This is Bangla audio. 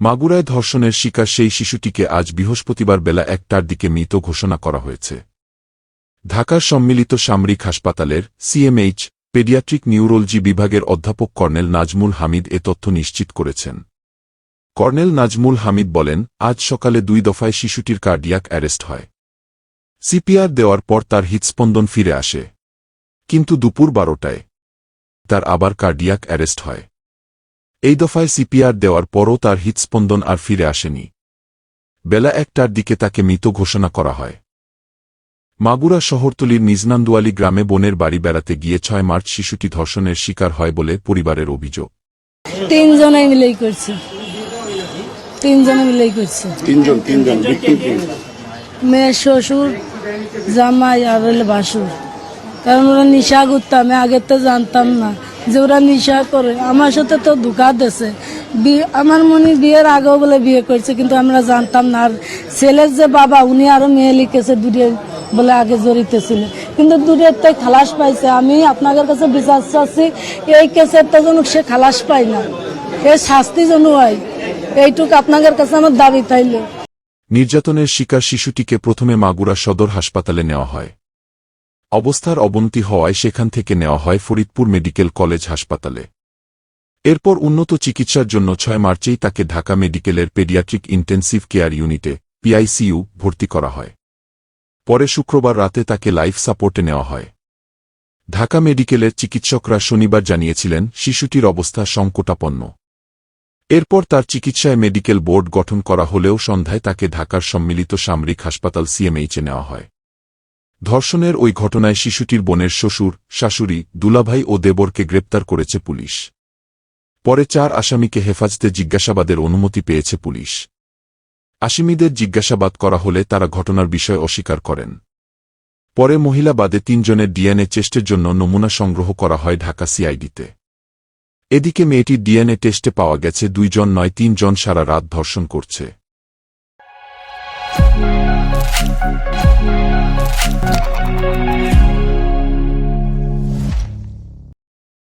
মাগুরায় ধর্ষণের শিকার সেই শিশুটিকে আজ বৃহস্পতিবার বেলা একটার দিকে মৃত ঘোষণা করা হয়েছে। ঢাকার সম্মিলিত সামরিক হাসপাতালের সিএমএইচ পেডিয়াট্রিক নিউরোলজি বিভাগের অধ্যাপক কর্নেল নাজমুল হামিদ এ তথ্য নিশ্চিত করেছেন। কর্নেল নাজমুল হামিদ বলেন, আজ সকালে দুই দফায় শিশুটির কার্ডিয়াক অ্যারেস্ট হয়। সিপিআর দেওয়ার পর তার হৃৎস্পন্দন ফিরে আসে। কিন্তু দুপুর বারোটায় তার আবার কার্ডিয়াক অ্যারেস্ট হয়। এই দফায় সিপিআর দেওয়ার পরও তার হৃৎস্পন্দন আর ফিরে আসেনি। বেলা একটার দিকে তাকে মৃত ঘোষণা করা হয়। মাগুরা শহরতলির নিজনান্দুয়ালি গ্রামে বোনের বাড়ি বেড়াতে গিয়ে ছয় মার্চ শিশুটি ধর্ষণের শিকার হয় বলে পরিবারের অভিযোগ। তিনজনে মিলেই করছে। তিনজনে মিলেই করছে। তিনজন তিনজন victim শ্বশুর জামাই আর হইলে ভাসুর। কারণ ওরা নিশা করতাম আমি আগে তো জানতাম না। যে ওরা নিশা করে। আমার সাথে তো ধোকা বি- আমার মনে বিয়ের আগেও বলে বিয়ে করছে, কিন্তু আমরা জানতাম না। আর ছেলের যে বাবা, উনি আরও মেয়ে লিখেছে দুটো বলে আগে জড়িত ছিল কিন্তু দূরের তো খালাস পাইছে। আমি আপনাদের কাছে বিশ্বাস চাচ্ছি, এই কেসের তো যেন সে খালাস পায় না। এই শাস্তি যেন হয়, এইটুক আপনাদের কাছে আমার দাবি তাইলে। নির্যাতনের শিকার শিশুটিকে প্রথমে মাগুরা সদর হাসপাতালে নেওয়া হয়। অবস্থার অবনতি হওয়ায় সেখান থেকে নেওয়া হয় ফরিদপুর মেডিকেল কলেজ হাসপাতালে। এরপর উন্নত চিকিৎসার জন্য ছয় মার্চেই তাকে ঢাকা মেডিকেলের পেডিয়াট্রিক ইন্টেন্সিভ কেয়ার ইউনিটে, পিআইসিইউ, ভর্তি করা হয়। পরে শুক্রবার রাতে তাকে লাইফ সাপোর্টে নেওয়া হয়। ঢাকা মেডিকেলের চিকিৎসকরা শনিবার জানিয়েছিলেন, শিশুটির অবস্থা সংকটাপন্ন। এরপর তার চিকিৎসায় মেডিকেল বোর্ড গঠন করা হলেও সন্ধ্যায় তাকে ঢাকার সম্মিলিত সামরিক হাসপাতাল সিএমএইচে নেওয়া হয়। ধর্ষণের ওই ঘটনায় শিশুটির বোনের শ্বশুর, শাশুড়ি, দুলাভাই ও দেবরকে গ্রেপ্তার করেছে পুলিশ। পরে চার আসামিকে হেফাজতে জিজ্ঞাসাবাদের অনুমতি পেয়েছে পুলিশ। আসামিদের জিজ্ঞাসাবাদ করা হলে তারা ঘটনার বিষয় অস্বীকার করেন। পরে মহিলা বাদে তিনজনের ডিএনএ টেস্টের জন্য নমুনা সংগ্রহ করা হয় ঢাকা সিআইডিতে। এদিকে মেয়েটির ডিএনএ টেস্টে পাওয়া গেছে দুইজন নয়, তিনজন সারা রাত ধর্ষণ করছে।